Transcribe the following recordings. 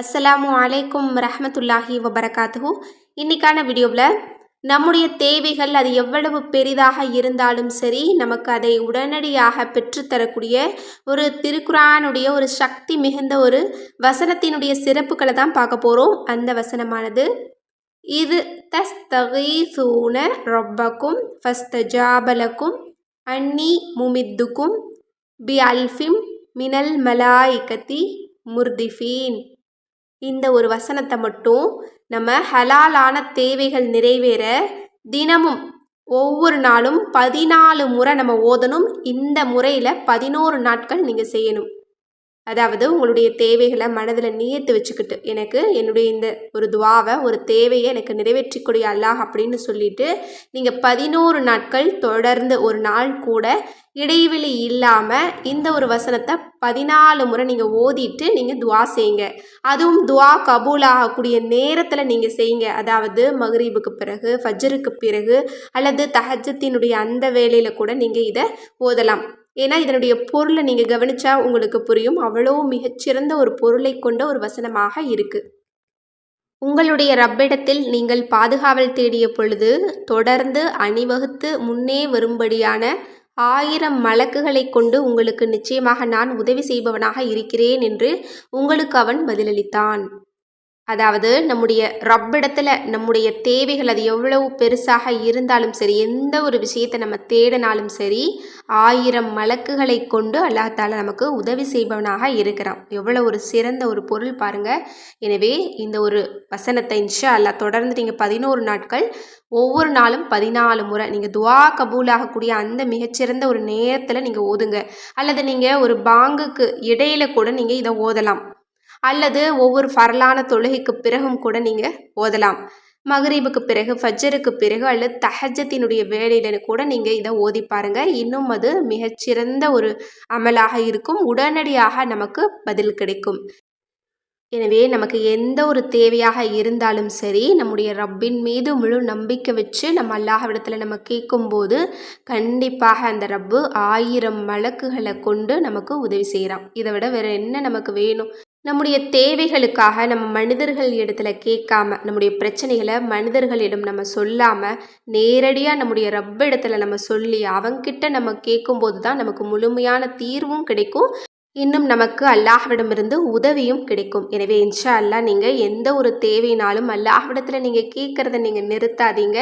அஸ்ஸலாமு அலைக்கும் ரஹமத்துல்லாஹி வபரகாத்து இன்றைக்கான வீடியோவில் நம்முடைய தேவைகள் அது எவ்வளவு பெரிதாக இருந்தாலும் சரி நமக்கு அதை உடனடியாக பெற்றுத்தரக்கூடிய ஒரு திருக்குறானுடைய ஒரு சக்தி மிகுந்த ஒரு வசனத்தினுடைய சிறப்புகளை தான் பார்க்க போகிறோம் அந்த வசனமானது இது தஸ்தகீசூன ரொப்பக்கும் ஃபஸ்தஜாபலக்கும் அன்னி முமித்துக்கும் பி அல்ஃபிம் மினல் மலாய்கத்தி முர்திஃபீன். இந்த ஒரு வசனத்தை மட்டும் நம்ம ஹலாலான தேவைகள் நிறைவேற தினமும் ஒவ்வொரு நாளும் பதினாலு முறை நம்ம ஓதணும். இந்த முறையில் பதினோரு நாட்கள் நீங்கள் செய்யணும். அதாவது உங்களுடைய தேவைகளை மனதில் நியத்து வச்சுக்கிட்டு எனக்கு என்னுடைய இந்த ஒரு துவாவை ஒரு தேவையை எனக்கு நிறைவேற்றிக்கூடிய அல்லாஹ் அப்படின்னு சொல்லிட்டு நீங்கள் பதினோரு நாட்கள் தொடர்ந்து ஒரு நாள் கூட இடைவெளி இல்லாமல் இந்த ஒரு வசனத்தை பதினாலு முறை நீங்கள் ஓதிட்டு நீங்கள் துவா செய்யுங்க. அதுவும் துவா கபூல் ஆகக்கூடிய நேரத்தில் நீங்கள் செய்யுங்க. அதாவது மகரீபுக்கு பிறகு ஃபஜ்ருக்கு பிறகு அல்லது தஹஜத்தினுடைய அந்த வேலையில் கூட நீங்கள் இதை ஓதலாம். ஏன்னா இதனுடைய பொருளை நீங்கள் கவனித்தா உங்களுக்கு புரியும். அவ்வளோ மிகச்சிறந்த ஒரு பொருளை கொண்ட ஒரு வசனமாக இருக்குது உங்களுடைய ரப்பிடத்தில் நீங்கள் பாதுகாவல் தேடிய பொழுது தொடர்ந்து அணிவகுத்து முன்னே வரும்படியான ஆயிரம் மலக்குகளை கொண்டு உங்களுக்கு நிச்சயமாக நான் உதவி செய்பவனாக இருக்கிறேன் என்று உங்களுக்கு அவன் பதிலளித்தான். அதாவது நம்முடைய ரப்பிடத்தில் நம்முடைய தேவைகள் அது எவ்வளவு பெருசாக இருந்தாலும் சரி எந்த ஒரு விஷயத்தை நம்ம தேடினாலும் சரி ஆயிரம் மலக்குகளை கொண்டு அல்லாஹால நமக்கு உதவி செய்பவனாக இருக்கிறான். எவ்வளோ ஒரு சிறந்த ஒரு பொருள் பாருங்கள் எனவே இந்த ஒரு வசனத்தை இன்ஷா அல்லா தொடர்ந்து நீங்கள் பதினோரு நாட்கள் ஒவ்வொரு நாளும் பதினாலு முறை நீங்கள் துவா கபூலாகக்கூடிய அந்த மிகச்சிறந்த ஒரு நேரத்தில் நீங்கள் ஓதுங்க. அல்லது நீங்கள் ஒரு பாங்குக்கு இடையில கூட நீங்கள் இதை ஓதலாம். அல்லது ஒவ்வொரு ஃபரலான தொழுகைக்கு பிறகும் கூட நீங்கள் ஓதலாம். மகரீபுக்கு பிறகு ஃபஜ்ஜருக்கு பிறகு அல்லது தஹஜத்தினுடைய வேலையில கூட நீங்கள் இதை ஓதி பாருங்கள் இன்னும் அது மிகச்சிறந்த ஒரு அமலாக இருக்கும். உடனடியாக நமக்கு பதில் கிடைக்கும். எனவே நமக்கு எந்த ஒரு தேவையாக இருந்தாலும் சரி நம்முடைய ரப்பின் மீது முழு நம்பிக்கை வச்சு நம்ம அல்லாஹ்விடத்தில் நம்ம கேட்கும்போது கண்டிப்பாக அந்த ரப்பு ஆயிரம் வழக்குகளை கொண்டு நமக்கு உதவி செய்கிறான் இதை விட வேறு என்ன நமக்கு வேணும்? நம்முடைய தேவைகளுக்காக நம்ம மனிதர்கள் இடத்துல கேட்காம நம்முடைய பிரச்சனைகளை மனிதர்களிடம் நம்ம சொல்லாமல் நேரடியாக நம்முடைய ரப்ப இடத்துல நம்ம சொல்லி அவங்கக்கிட்ட நம்ம கேட்கும்போது தான் நமக்கு முழுமையான தீர்வும் கிடைக்கும். இன்னும் நமக்கு அல்லாஹ்விடமிருந்து உதவியும் கிடைக்கும். எனவே இன்ஷா அல்லா நீங்கள் எந்த ஒரு தேவைனாலும் அல்லாஹ்விடத்தில் நீங்கள் கேட்குறத நீங்கள் நிறுத்தாதீங்க.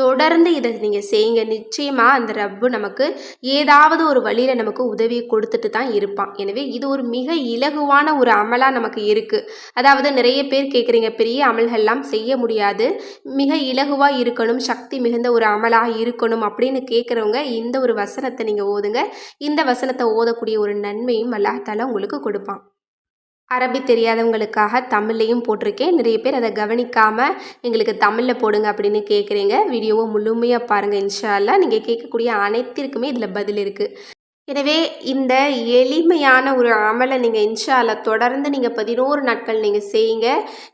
தொடர்ந்து இதை நீங்கள் செய்யுங்க. நிச்சயமாக அந்த ரப்பு நமக்கு ஏதாவது ஒரு வழியில் நமக்கு உதவியை கொடுத்துட்டு தான் இருப்பான். எனவே இது ஒரு மிக இலகுவான ஒரு அமலாக நமக்கு இருக்குது அதாவது நிறைய பேர் கேட்குறீங்க பெரிய அமல்கள்லாம் செய்ய முடியாது. மிக இலகுவாக இருக்கணும் சக்தி மிகுந்த ஒரு அமலாக இருக்கணும் அப்படின்னு கேட்குறவங்க இந்த ஒரு வசனத்தை நீங்கள் ஓதுங்க. இந்த வசனத்தை ஓதக்கூடிய ஒரு நன்மையும் அல்ல அல்லாஹால உங்களுக்கு கொடுப்பான். அரபி தெரியாதவங்களுக்காக தமிழ்லையும் போட்டிருக்கேன். நிறைய பேர் அதை கவனிக்காமல் எங்களுக்கு தமிழில் போடுங்க அப்படின்னு கேட்குறீங்க வீடியோவை முழுமையாக பாருங்கள் இன்ஷா நீங்கள் கேட்கக்கூடிய அனைத்திற்குமே இதில் பதில் இருக்குது எனவே இந்த எளிமையான ஒரு அமலை நீங்கள் இன்ஷால தொடர்ந்து நீங்கள் பதினோரு நாட்கள் நீங்கள் செய்யுங்க.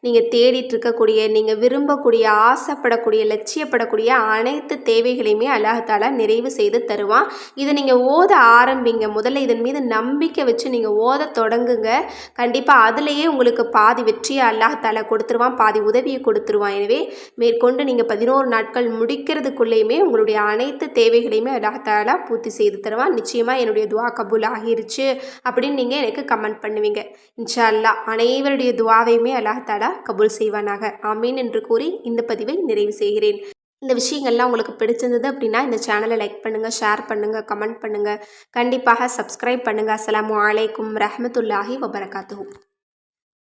நீங்கள் தேடிட்டு இருக்கக்கூடிய நீங்கள் விரும்பக்கூடிய ஆசைப்படக்கூடிய லட்சியப்படக்கூடிய அனைத்து தேவைகளையுமே அல்லாஹால நிறைவு செய்து தருவான். இதை நீங்கள் ஓத ஆரம்பிங்க. முதல்ல இதன் மீது நம்பிக்கை வச்சு நீங்கள் ஓத தொடங்குங்க. கண்டிப்பாக அதுலேயே உங்களுக்கு பாதி வெற்றியை அல்லாஹால கொடுத்துருவான் பாதி உதவியை கொடுத்துருவான். எனவே மேற்கொண்டு நீங்கள் பதினோரு நாட்கள் முடிக்கிறதுக்குள்ளேயுமே உங்களுடைய அனைத்து தேவைகளையுமே அல்லாஹால பூர்த்தி செய்து தருவான். நிச்சயமாக என்னுடைய துவா கபூல் ஆகிருச்சு அப்படின்னு நீங்கள் எனக்கு கமெண்ட் பண்ணுவீங்க. இன்ஷா அல்லா அனைவருடைய துவாவையுமே அல்லாஹாலா கபூல் செய்வானாக. ஆமீன் என்று கூறி இந்த பதிவை நிறைவு செய்கிறேன். இந்த விஷயங்கள்லாம் உங்களுக்கு பிடிச்சிருந்தது அப்படின்னா இந்த சேனலை லைக் பண்ணுங்கள் ஷேர் பண்ணுங்கள் கமெண்ட் பண்ணுங்கள் கண்டிப்பாக சப்ஸ்கிரைப் பண்ணுங்கள் அஸ்லாம் வலைக்கம் ரஹமத்துல்லாஹி வபரகாத்து